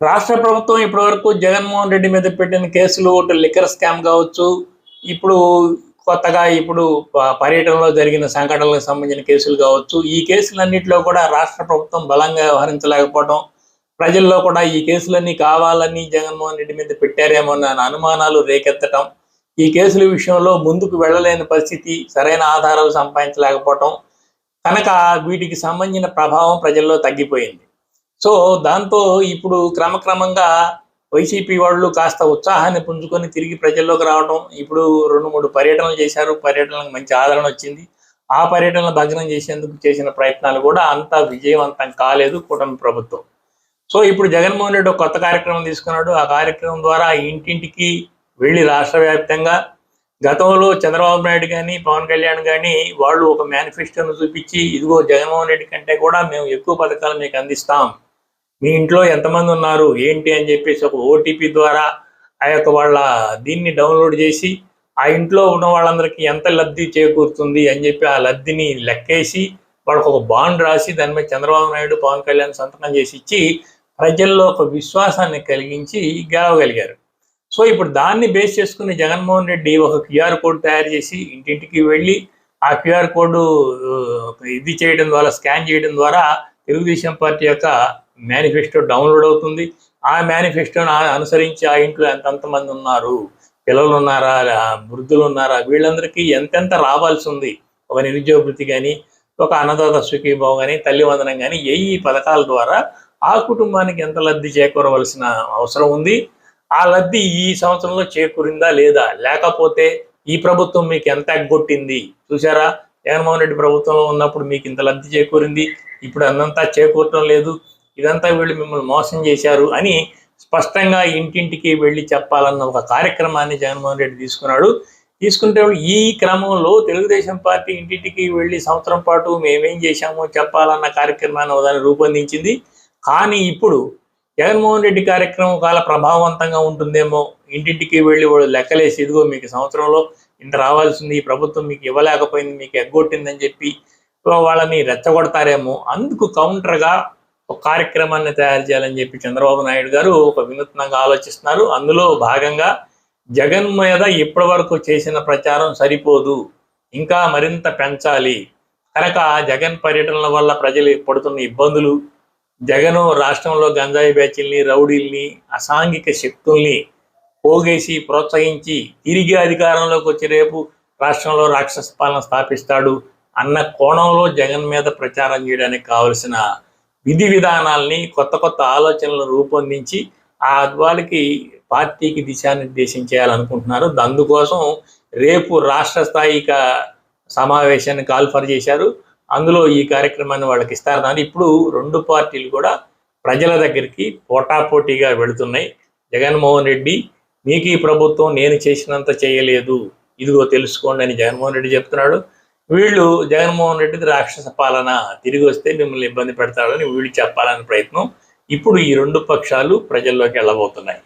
రాష్ట్ర ప్రభుత్వం ఇప్పటివరకు జగన్మోహన్ రెడ్డి మీద పెట్టిన కేసులు ఒకటి లిక్కర్ స్కామ్ కావచ్చు ఇప్పుడు కొత్తగా ఇప్పుడు ప- పర్యటనలో జరిగిన సంఘటనలకు సంబంధించిన కేసులు కావచ్చు ఈ కేసులన్నింటిలో కూడా రాష్ట్ర ప్రభుత్వం బలంగా వ్యవహరించలేకపోవడం ప్రజల్లో కూడా ఈ కేసులన్నీ కావాలని జగన్మోహన్ రెడ్డి మీద పెట్టారేమో అన్న అనుమానాలు రేకెత్తటం ఈ కేసుల విషయంలో ముందుకు వెళ్ళలేని పరిస్థితి సరైన ఆధారాలు సంపాదించలేకపోవటం కనుక వీటికి సంబంధించిన ప్రభావం ప్రజల్లో తగ్గిపోయింది. సో దాంతో ఇప్పుడు క్రమక్రమంగా వైసీపీ వాళ్ళు కాస్త ఉత్సాహాన్ని పుంజుకొని తిరిగి ప్రజల్లోకి రావడం ఇప్పుడు రెండు మూడు పర్యటనలు చేశారు పర్యటనలకు మంచి ఆదరణ వచ్చింది. ఆ పర్యటనలు భగ్నం చేసేందుకు చేసిన ప్రయత్నాలు కూడా అంత విజయవంతం కాలేదు కూటమి ప్రభుత్వం. సో ఇప్పుడు జగన్మోహన్ రెడ్డి ఒక కొత్త కార్యక్రమం తీసుకున్నాడు. ఆ కార్యక్రమం ద్వారా ఇంటింటికి వెళ్ళి రాష్ట్ర వ్యాప్తంగా గతంలో చంద్రబాబు నాయుడు కానీ పవన్ కళ్యాణ్ కానీ వాళ్ళు ఒక మేనిఫెస్టోను చూపించి ఇదిగో జగన్మోహన్ రెడ్డి కంటే కూడా మేము ఎక్కువ పథకాలు మీకు అందిస్తాం. మీ ఇంట్లో ఎంతమంది ఉన్నారు? ఏంటి అని చెప్పేసి ఒక ఓటీపీ ద్వారా ఆ యొక్క వాళ్ళ దీన్ని డౌన్లోడ్ చేసి ఆ ఇంట్లో ఉన్న వాళ్ళందరికీ ఎంత లబ్ధి చేకూరుతుంది అని చెప్పి ఆ లబ్ధిని లెక్కేసి వాళ్ళకు ఒక బాండ్ రాసి దాని మీద చంద్రబాబు నాయుడు పవన్ కళ్యాణ్ సంతకం చేసి ఇచ్చి ప్రజల్లో ఒక విశ్వాసాన్ని కలిగించి గెలవగలిగారు. సో ఇప్పుడు దాన్ని బేస్ చేసుకుని జగన్మోహన్ రెడ్డి ఒక క్యూఆర్ కోడ్ తయారు చేసి ఇంటింటికి వెళ్ళి ఆ క్యూఆర్ కోడ్ ఇది చేయడం ద్వారా స్కాన్ చేయడం ద్వారా తెలుగుదేశం పార్టీ యొక్క మేనిఫెస్టో డౌన్లోడ్ అవుతుంది. ఆ మేనిఫెస్టోను అనుసరించి ఆ ఇంట్లో ఎంతమంది మంది ఉన్నారు? పిల్లలు ఉన్నారా? వృద్ధులు ఉన్నారా? వీళ్ళందరికీ ఎంతెంత రావాల్సి ఉంది? ఒక నిరుద్యోగ వృత్తి కానీ ఒక అన్నదాత సుఖీభావ కానీ తల్లి వందనం కానీ ఏ ఈ పథకాల ద్వారా ఆ కుటుంబానికి ఎంత లబ్ధి చేకూరవలసిన అవసరం ఉంది? ఆ లబ్ధి ఈ సంవత్సరంలో చేకూరిందా లేదా? లేకపోతే ఈ ప్రభుత్వం మీకు ఎంత ఎగ్గొట్టింది? చూసారా జగన్మోహన్ రెడ్డి ప్రభుత్వంలో ఉన్నప్పుడు మీకు ఇంత లబ్ధి చేకూరింది. ఇప్పుడు అన్నంతా చేకూరటం లేదు. ఇదంతా వీళ్ళు మిమ్మల్ని మోసం చేశారు అని స్పష్టంగా ఇంటింటికి వెళ్ళి చెప్పాలన్న ఒక కార్యక్రమాన్ని జగన్మోహన్ రెడ్డి తీసుకున్నాడు. తీసుకుంటే ఈ క్రమంలో తెలుగుదేశం పార్టీ ఇంటింటికి వెళ్ళి సంవత్సరం పాటు మేమేం చేశామో చెప్పాలన్న కార్యక్రమాన్ని దాన్ని రూపొందించింది. కానీ ఇప్పుడు జగన్మోహన్ రెడ్డి కార్యక్రమం కాల ప్రభావవంతంగా ఉంటుందేమో ఇంటింటికి వెళ్ళి వాళ్ళు లెక్కలేసి ఇదిగో మీకు సంవత్సరంలో ఇంత రావాల్సింది ఈ ప్రభుత్వం మీకు ఇవ్వలేకపోయింది మీకు ఎగ్గొట్టిందని చెప్పి వాళ్ళని రెచ్చగొడతారేమో అందుకు కౌంటర్గా ఒక కార్యక్రమాన్ని తయారు చేయాలని చెప్పి చంద్రబాబు నాయుడు గారు ఒక వినూత్నంగా ఆలోచిస్తున్నారు. అందులో భాగంగా జగన్ మీద ఇప్పటి వరకు చేసిన ప్రచారం సరిపోదు. ఇంకా మరింత పెంచాలి. కనుక జగన్ పర్యటనల వల్ల ప్రజలు పడుతున్న ఇబ్బందులు జగను రాష్ట్రంలో గంజాయి బ్యాచ్ల్ని రౌడీల్ని అసాంఘిక శక్తుల్ని పోగేసి ప్రోత్సహించి తిరిగి అధికారంలోకి వచ్చి రేపు రాష్ట్రంలో రాక్షస పాలన స్థాపిస్తాడు అన్న కోణంలో జగన్ మీద ప్రచారం చేయడానికి కావలసిన విధి విధానాల్ని కొత్త కొత్త ఆలోచనలు రూపొందించి ఆ వాళ్ళకి పార్టీకి దిశానిర్దేశం చేయాలనుకుంటున్నారు. అందుకోసం రేపు రాష్ట్ర స్థాయిక సమావేశాన్ని కాల్ఫర్ చేశారు. అందులో ఈ కార్యక్రమాన్ని వాళ్ళకి ఇస్తారు. కానీ ఇప్పుడు రెండు పార్టీలు కూడా ప్రజల దగ్గరికి పోటాపోటీగా వెళుతున్నాయి. జగన్మోహన్ రెడ్డి మీకు ఈ ప్రభుత్వం నేను చేసినంత చేయలేదు. ఇదిగో తెలుసుకోండి అని జగన్మోహన్ రెడ్డి చెప్తున్నాడు. వీళ్ళు జగన్మోహన్ రెడ్డిది రాక్షస పాలన. తిరిగి వస్తే మిమ్మల్ని ఇబ్బంది పెడతాడని వీళ్ళు చెప్పాలనే ప్రయత్నం. ఇప్పుడు ఈ రెండు పక్షాలు ప్రజల్లోకి వెళ్ళబోతున్నాయి.